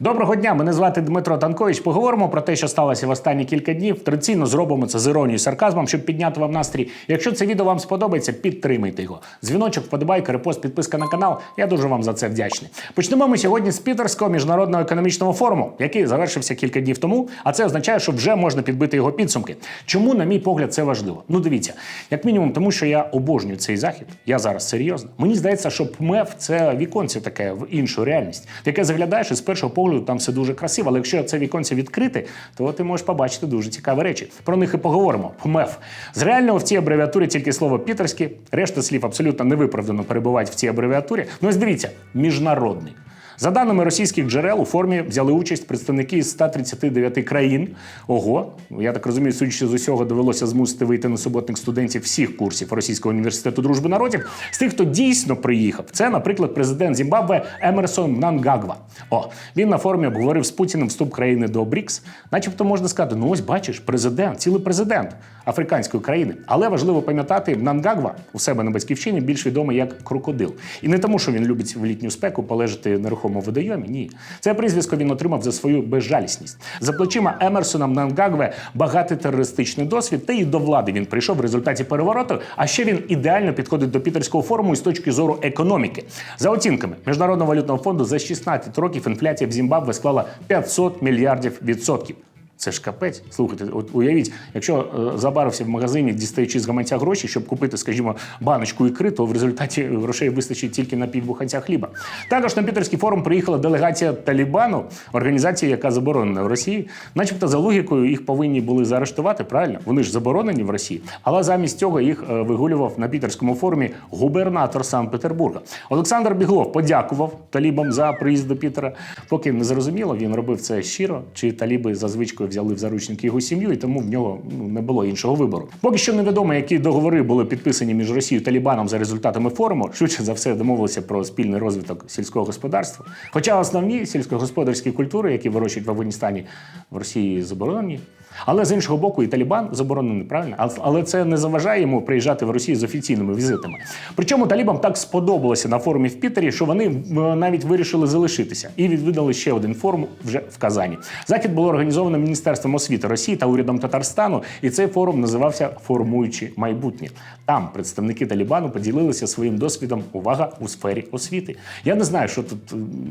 Доброго дня, мене звати Дмитро Танкович. Поговоримо про те, що сталося в останні кілька днів. Традиційно зробимо це з іронією і сарказмом, щоб підняти вам настрій. Якщо це відео вам сподобається, підтримайте його. Дзвіночок, вподобайка, репост, підписка на канал. Я дуже вам за це вдячний. Почнемо ми сьогодні з Пітерського міжнародного економічного форуму, який завершився кілька днів тому. А це означає, що вже можна підбити його підсумки. Чому, на мій погляд, це важливо? Ну, дивіться, як мінімум, тому що я обожнюю цей захід. Я зараз серйозно. Мені здається, що ПМЕФ це віконце таке в іншу реальність, яке заглядаєш і з першого погляду там все дуже красиво. Але якщо це віконце відкрите, то ти можеш побачити дуже цікаві речі. Про них і поговоримо. ПМЕФ. З реального в цій абревіатурі тільки слово пітерське, решта слів абсолютно невиправдано перебувають в цій абревіатурі. Ну ось дивіться, міжнародний. За даними російських джерел, у формі взяли участь представники з 139 країн. Ого, я так розумію, судячи з усього, довелося змусити вийти на суботних студентів всіх курсів Російського університету дружби народів. З тих, хто дійсно приїхав, це, наприклад, президент Зімбабве Емерсон Мнангагва. О, він на форумі обговорив з Путіним вступ країни до БРІКС. Начебто можна сказати, ну ось бачиш, президент, цілий президент африканської країни. Але важливо пам'ятати, Мнангагва у себе на батьківщині більш відомий як крокодил. І не тому, що він любить в літню спеку полежати нерухомо в водойомі. Ні, це прізвисько він отримав за свою безжалісність. За плечима Емерсона Мнангагве багатий терористичний досвід, та й до влади він прийшов в результаті перевороту. А ще він ідеально підходить до пітерського форуму із точки зору економіки. За оцінками міжнародного валютного фонду за 16 років інфляція в Зімбабве склала 500 мільярдів відсотків. Це ж капець. Слухайте, от уявіть, якщо е, забарився в магазині, дістаючи з гаманця гроші, щоб купити, скажімо, баночку ікри, то в результаті грошей вистачить тільки на півбуханця хліба. Також на Пітерський форум приїхала делегація Талібану, організація, яка заборонена в Росії. Начебто, за логікою, їх повинні були заарештувати, правильно? Вони ж заборонені в Росії. Але замість цього їх е, вигулював на Пітерському форумі губернатор Санкт-Петербурга. Олександр Біглов подякував талібам за приїзд до Пітера. Поки не зрозуміло, він робив це щиро, чи таліби за звичкою взяли в заручники його сім'ю, і тому в нього ну, не було іншого вибору. Поки що невідомо, які договори були підписані між Росією та Лібаном за результатами форуму. Швидше за все домовилися про спільний розвиток сільського господарства. Хоча основні сільськогосподарські культури, які вирощують в Афганістані, в Росії заборонені. Але з іншого боку, і Талібан заборонений, правильно? Але це не заважає йому приїжджати в Росію з офіційними візитами. Причому талібам так сподобалося на форумі в Пітері, що вони навіть вирішили залишитися і відвідали ще один форум вже в Казані. Захід було організовано Міністерством освіти Росії та урядом Татарстану, і цей форум називався Формуючи майбутнє. Там представники Талібану поділилися своїм досвідом. Увага у сфері освіти. Я не знаю, що тут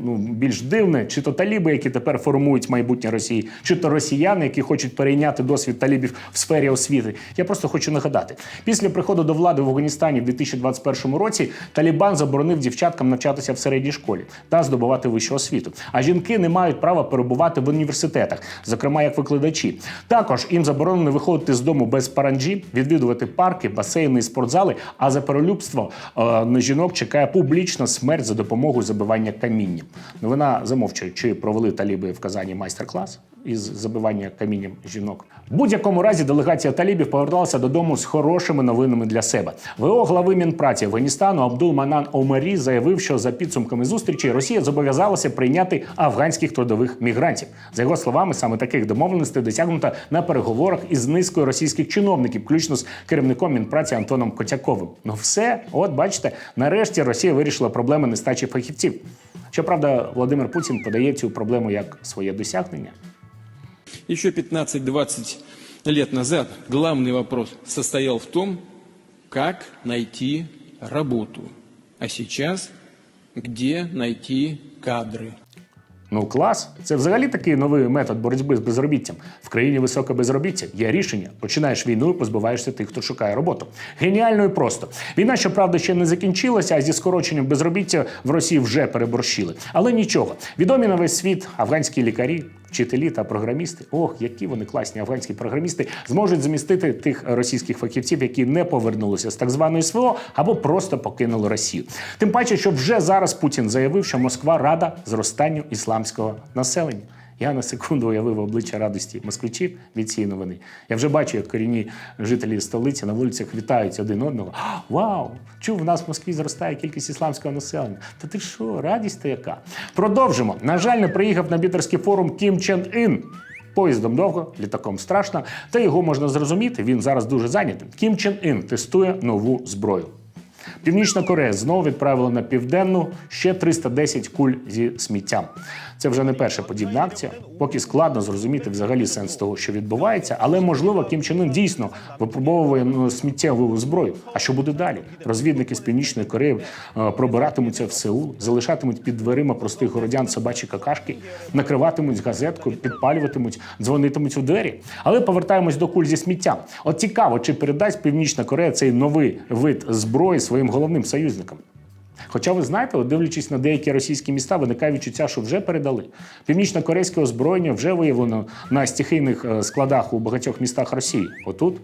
ну більш дивне, чи то таліби, які тепер формують майбутнє Росії, чи то росіяни, які хочуть перейняти досвід талібів в сфері освіти. Я просто хочу нагадати: після приходу до влади в Афганістані в 2021 році Талібан заборонив дівчаткам навчатися в середній школі та здобувати вищу освіту. А жінки не мають права перебувати в університетах, зокрема як викладачі. Також їм заборонено виходити з дому без паранджі, відвідувати парки, басейни і спортзали. А за перелюбство е, на жінок чекає публічна смерть за допомогою забивання камінням. Новина замовчує, чи провели таліби в Казані майстер-клас із забивання камінням жінок. В будь-якому разі делегація талібів поверталася додому з хорошими новинами для себе. ВО глави Мінпраці Афганістану Абдул Манан Омарі заявив, що за підсумками зустрічі Росія зобов'язалася прийняти афганських трудових мігрантів. За його словами, саме таких домовленостей досягнуто на переговорах із низкою російських чиновників, включно з керівником Мінпраці Антоном Котяковим. Ну все, от бачите, нарешті Росія вирішила проблеми нестачі фахівців. Щоправда, Володимир Путін подає цю проблему як своє досягнення. Еще 15-20 лет назад главный вопрос состоял в том, как найти работу. А сейчас где найти кадры. Ну клас, це взагалі такий новий метод боротьби з безробіттям. В країні високе безробіття є рішення. Починаєш війну і позбуваєшся тих, хто шукає роботу. Геніально і просто. Війна, щоправда, ще не закінчилася, а зі скороченням безробіття в Росії вже переборщили. Але нічого. Відомі на весь світ афганські лікарі. Вчителі та програмісти, ох, які вони класні афганські програмісти, зможуть замістити тих російських фахівців, які не повернулися з так званої СВО або просто покинули Росію. Тим паче, що вже зараз Путін заявив, що Москва рада зростанню ісламського населення. Я на секунду уявив обличчя радості москвичів від цієї новини. Я вже бачу, як корінні жителі столиці на вулицях вітають один одного. Вау! Чув, в нас в Москві зростає кількість ісламського населення. Та ти що, радість то яка? Продовжимо. На жаль, не приїхав на бітерський форум Кім Чен Ін. Поїздом довго, літаком страшно, та його можна зрозуміти. Він зараз дуже зайнятий. Кім Чен Ін тестує нову зброю. Північна Корея знову відправила на південну ще 310 куль зі сміттям. Це вже не перша подібна акція. Поки складно зрозуміти взагалі сенс того, що відбувається, але можливо Кім Чен Ын дійсно випробовує сміттєву зброю. А що буде далі? Розвідники з північної Кореї е, пробиратимуться в Сеул, залишатимуть під дверима простих городян собачі какашки, накриватимуть газетку, підпалюватимуть, дзвонитимуть у двері. Але повертаємось до куль зі сміттям. От цікаво, чи передасть Північна Корея цей новий вид зброї своїм головним союзникам. Хоча ви знаєте, дивлячись на деякі російські міста, виникає відчуття, що вже передали. Північно-корейське озброєння вже виявлено на стихійних е, складах у багатьох містах Росії. Отут,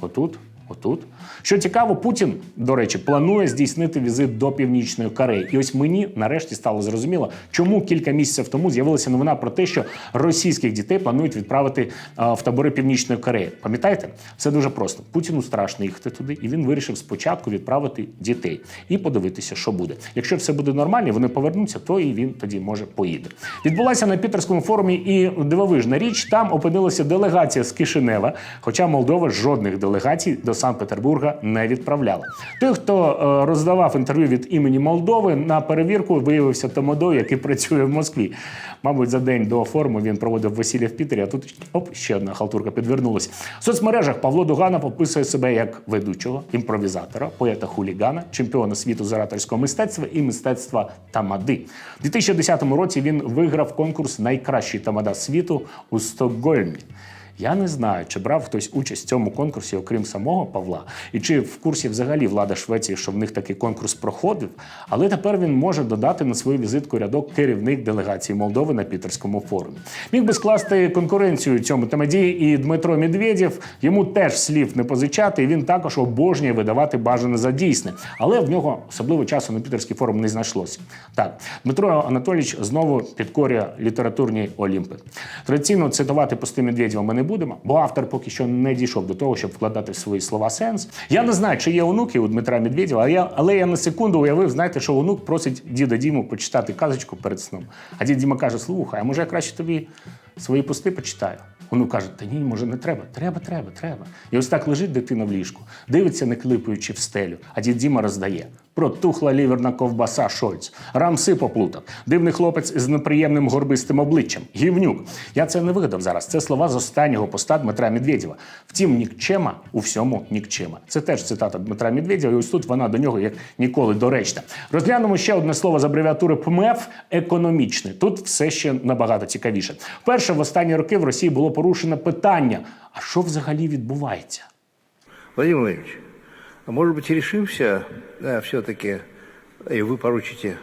отут, отут. Що цікаво, Путін, до речі, планує здійснити візит до Північної Кореї. І ось мені нарешті стало зрозуміло, чому кілька місяців тому з'явилася новина про те, що російських дітей планують відправити е, в табори Північної Кореї. Пам'ятаєте? Все дуже просто. Путіну страшно їхати туди, і він вирішив спочатку відправити дітей і подивитися, що буде. Якщо все буде нормально, вони повернуться, то і він тоді може поїде. Відбулася на Пітерському форумі і дивовижна річ. Там опинилася делегація з Кишинева, хоча Молдова жодних делегацій до Санкт-Петербурга не відправляла. Той, хто е, роздавав інтерв'ю від імені Молдови, на перевірку виявився Томодой, який працює в Москві. Мабуть, за день до форуму він проводив весілля в Пітері, а тут оп, ще одна халтурка підвернулася. В соцмережах Павло Дуганов описує себе як ведучого, імпровізатора, поета хулігана, чемпіона світу з ораторського мистецтва і мистецтва тамади. У 2010 році він виграв конкурс Найкращий тамада світу у Стокгольмі. Я не знаю, чи брав хтось участь в цьому конкурсі, окрім самого Павла, і чи в курсі взагалі влада Швеції, що в них такий конкурс проходив. Але тепер він може додати на свою візитку рядок керівник делегації Молдови на Пітерському форумі. Міг би скласти конкуренцію цьому тамаді і Дмитро Медведєв. Йому теж слів не позичати, і він також обожнює видавати бажане за дійсне. Але в нього особливо часу на Пітерський форум не знайшлося. Так, Дмитро Анатолійович знову підкорює літературні олімпи. Традиційно цитувати пости Медведєва ми не будемо, бо автор поки що не дійшов до того, щоб вкладати в свої слова сенс. Я не знаю, чи є онуки у Дмитра Медведєва, але я, але я на секунду уявив, знаєте, що онук просить діда Діму почитати казочку перед сном. А дід Діма каже: слухай, а може я краще тобі свої пости почитаю? Онук каже, та ні, може, не треба. Треба, треба, треба. І ось так лежить дитина в ліжку, дивиться, не клипаючи в стелю, а дід Діма роздає. Протухла ліверна ковбаса Шольц. Рамси поплутав. Дивний хлопець з неприємним горбистим обличчям. Гівнюк. Я це не вигадав зараз. Це слова з останнього поста Дмитра Медведєва. Втім, нікчема у всьому нікчема. Це теж цитата Дмитра Медведєва. І ось тут вона до нього як ніколи доречна. Розглянемо ще одне слово з абревіатури ПМЕФ економічне. Тут все ще набагато цікавіше. Вперше в останні роки в Росії було порушено питання: а що взагалі відбувається? Владимир Владимирович, может быть решимся э, все-таки, и вы поручите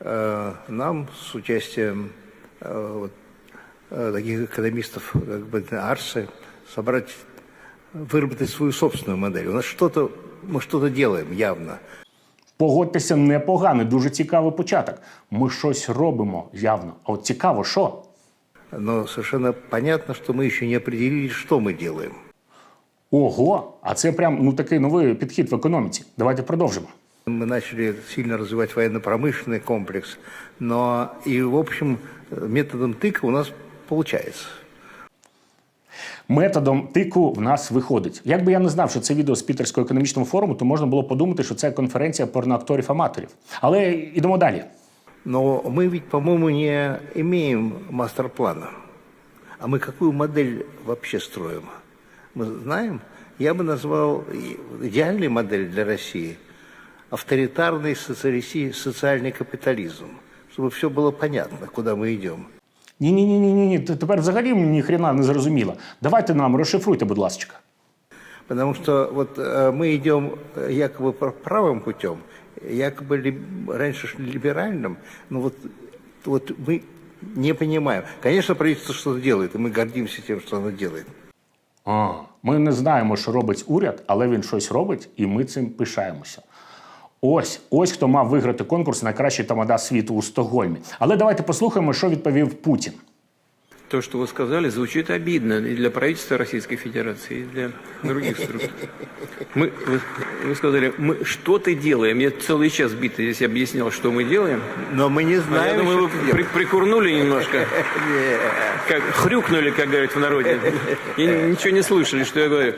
э, нам с участием э, вот, э, таких экономистов, как бы Арсы, собрать, выработать свою собственную модель. У нас что-то, мы что-то делаем явно. Погодьтеся, непоганий, дуже цікавий початок. Ми щось робимо явно. А от цікаво, що? Но совершенно понятно, что мы еще не определили, что мы делаем. Ого, а це прям ну такий новий підхід в економіці. Давайте продовжимо. Мы начали сильно развивать военно-промышленный комплекс, но и, в общем, методом тыка у нас получается. Методом тику в нас виходить. Якби я не знав, що це відео з Пітерського економічного форуму, то можна було подумати, що це конференція порноакторів-аматорів. Але йдемо далі. Но мы ведь, по-моему, не имеем мастер-плана. А мы какую модель вообще строим? Мы знаем? Я бы назвал и- идеальной модель для России авторитарный социалисти- социальный капитализм, чтобы все было понятно, куда мы идем. Ні, ні, ні, ні, ні, ні. Тепер взагалі ні хрена не зрозуміло. Давайте нам розшифруйте, будь ласка. Потому что вот э, мы идем э, якобы пр- правым путем, якобы ли- раньше шли либеральным, но вот, вот мы не понимаем. Конечно, правительство что-то делает, и мы гордимся тем, что оно делает. А, ми не знаємо, що робить уряд, але він щось робить, і ми цим пишаємося. Ось, ось хто мав виграти конкурс на кращий тамада світу у Стокгольмі. Але давайте послухаємо, що відповів Путін. То, что вы сказали, звучит обидно и для правительства Российской Федерации, и для других структур. Мы, вы, вы сказали, мы что-то делаем. Я целый час битый здесь объяснял, что мы делаем. Но мы не А я знаем, думаю, вы при- прикурнули немножко, как хрюкнули, как говорят в народе, и ничего не слышали, что я говорю.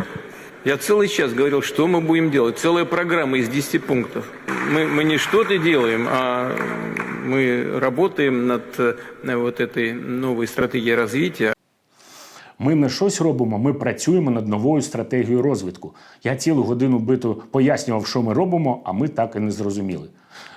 Я целый час говорил, что мы будем делать. Целая программа из 10 пунктов. мы, мы не что-то делаем, а мы работаем над э, вот этой новой стратегией развития. Ми не щось робимо, ми працюємо над новою стратегією розвитку. Я цілу годину биту пояснював, що ми робимо, а ми так і не зрозуміли.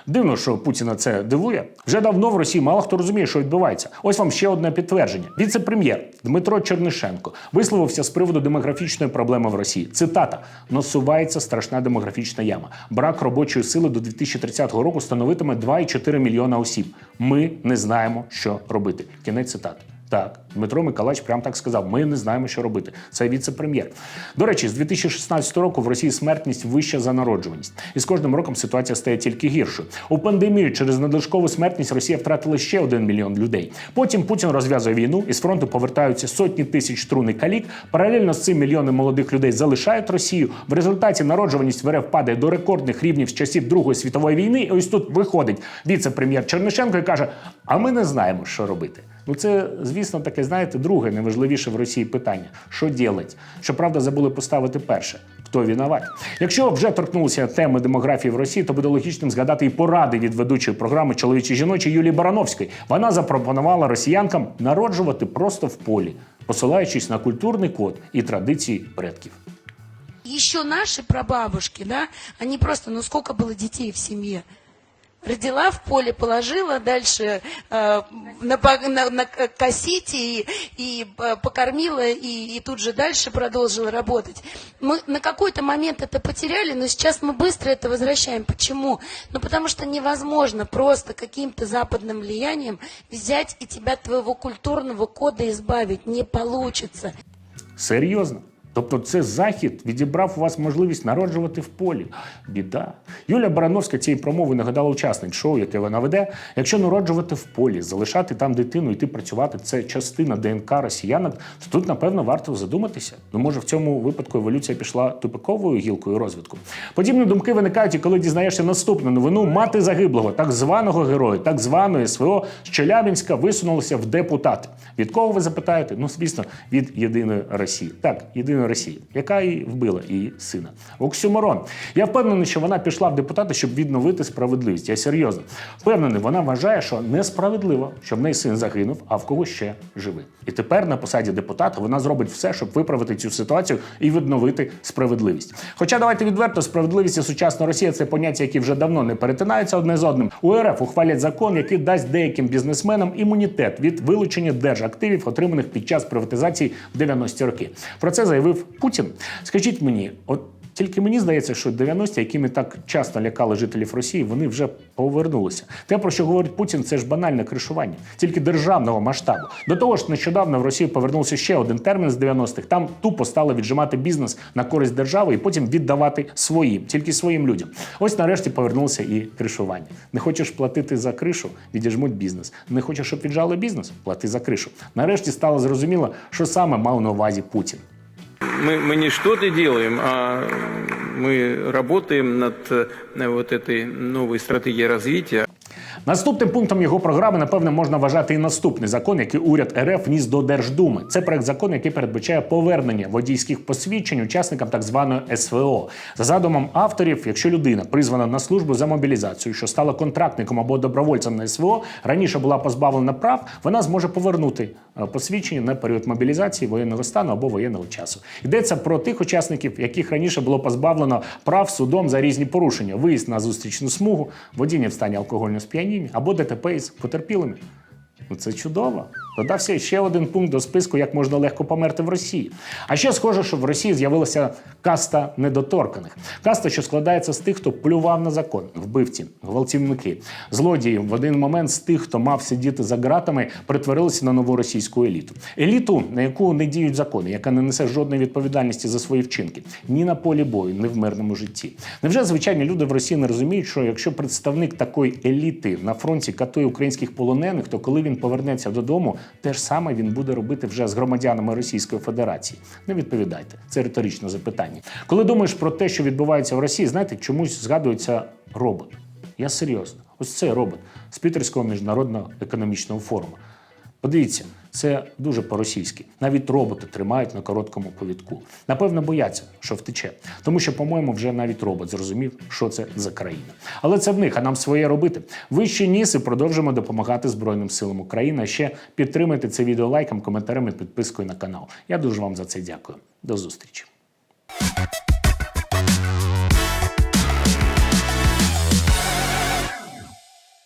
Дивно, що Путіна це дивує. Вже давно в Росії мало хто розуміє, що відбувається. Ось вам ще одне підтвердження. Віце-прем'єр Дмитро Чернишенко висловився з приводу демографічної проблеми в Росії. Цитата: насувається страшна демографічна яма. Брак робочої сили до 2030 року становитиме 2,4 мільйона осіб. Ми не знаємо, що робити. Кінець цитати. Так, Дмитро Миколаївич прям так сказав: ми не знаємо, що робити. Це віце-прем'єр. До речі, з 2016 року в Росії смертність вища за народжуваність. І з кожним роком ситуація стає тільки гіршою. У пандемію через надлишкову смертність Росія втратила ще один мільйон людей. Потім Путін розв'язує війну, і з фронту повертаються сотні тисяч трун і калік. Паралельно з цим мільйони молодих людей залишають Росію. В результаті народжуваність в РФ падає до рекордних рівнів з часів Другої світової війни. І ось тут виходить віце-прем'єр Чернишенко і каже: А ми не знаємо, що робити. Ну, це, звісно, таке, знаєте, друге найважливіше в Росії питання: що ділять? Щоправда, забули поставити перше. Хто виноват? Якщо вже торкнулися теми демографії в Росії, то буде логічним згадати і поради від ведучої програми чоловічі жіночі Юлії Барановської. Вона запропонувала росіянкам народжувати просто в полі, посилаючись на культурний код і традиції предків. Еще наши прабабушки, да, они просто, ну сколько было детей в семье? Родила в поле, положила, дальше э, на, на, на косите и, и э, покормила, и, и тут же дальше продолжила работать. Мы на какой-то момент это потеряли, но сейчас мы быстро это возвращаем. Почему? Ну потому что невозможно просто каким-то западным влиянием взять и тебя от твоего культурного кода избавить. Не получится. Серйозно. Тобто це захід відібрав у вас можливість народжувати в полі. Біда. Юлія Барановська цієї промови нагадала учасник шоу, яке вона веде. Якщо народжувати в полі, залишати там дитину, йти працювати, це частина ДНК росіянок, то тут, напевно, варто задуматися. Ну, може, в цьому випадку еволюція пішла тупиковою гілкою розвитку. Подібні думки виникають, і коли дізнаєшся наступну новину, мати загиблого, так званого героя, так званої СВО з Челябінська висунулася в депутати. Від кого ви запитаєте? Ну, звісно, від єдиної Росії. Так, єдиної Росії, яка і вбила її сина. Оксюморон. Я впевнений, що вона пішла в депутати, щоб відновити справедливість. Я серйозно впевнений, вона вважає, що несправедливо, що в неї син загинув, а в кого ще живий. І тепер на посаді депутата вона зробить все, щоб виправити цю ситуацію і відновити справедливість. Хоча давайте відверто, справедливість і сучасна Росія це поняття, які вже давно не перетинаються одне з одним. У РФ ухвалять закон, який дасть деяким бізнесменам імунітет від вилучення держактивів, отриманих під час приватизації в 90-ті роки. Про це заявив Путін. Скажіть мені, от. Тільки мені здається, що 90-ті, якими так часто лякали жителів Росії, вони вже повернулися. Те, про що говорить Путін, це ж банальне кришування, тільки державного масштабу. До того ж, нещодавно в Росію повернувся ще один термін з 90-х. Там тупо стали віджимати бізнес на користь держави і потім віддавати своїм, тільки своїм людям. Ось нарешті повернулося і кришування. Не хочеш платити за кришу, відіжмуть бізнес. Не хочеш, щоб віджали бізнес, плати за кришу. Нарешті стало зрозуміло, що саме мав на увазі Путін Мы, мы не что-то делаем, а мы работаем над э, вот этой новой стратегией развития. Наступним пунктом його програми, напевне, можна вважати і наступний закон, який уряд РФ вніс до Держдуми. Це проект закону, який передбачає повернення водійських посвідчень учасникам так званої СВО. За задумом авторів, якщо людина призвана на службу за мобілізацію, що стала контрактником або добровольцем на СВО, раніше була позбавлена прав, вона зможе повернути е, посвідчення на період мобілізації воєнного стану або воєнного часу. Йдеться про тих учасників, яких раніше було позбавлено прав судом за різні порушення: виїзд на зустрічну смугу, водіння в стані алкогольного сп'яніння або ДТП із потерпілими. Ну це чудово. Додався ще один пункт до списку, як можна легко померти в Росії. А ще схоже, що в Росії з'явилася каста недоторканих. Каста, що складається з тих, хто плював на закон, вбивці, гвалтівники, злодії. В один момент з тих, хто мав сидіти за ґратами, перетворилися на нову російську еліту. Еліту, на яку не діють закони, яка не несе жодної відповідальності за свої вчинки ні на полі бою, ні в мирному житті. Невже звичайні люди в Росії не розуміють, що якщо представник такої еліти на фронті катує українських полонених, то коли він повернеться додому, те ж саме він буде робити вже з громадянами Російської Федерації? Не відповідайте. Це риторичне запитання. Коли думаєш про те, що відбувається в Росії, знаєте, чомусь згадується робот. Я серйозно. Ось цей робот з Пітерського міжнародного економічного форуму. Подивіться, Це дуже по-російськи. Навіть роботи тримають на короткому повідку. Напевно, бояться, що втече. Тому що, по-моєму, вже навіть робот зрозумів, що це за країна. Але це в них, а нам своє робити. Вище ніс і продовжимо допомагати Збройним силам України. А ще підтримайте це відео лайком, коментарем і підпискою на канал. Я дуже вам за це дякую. До зустрічі.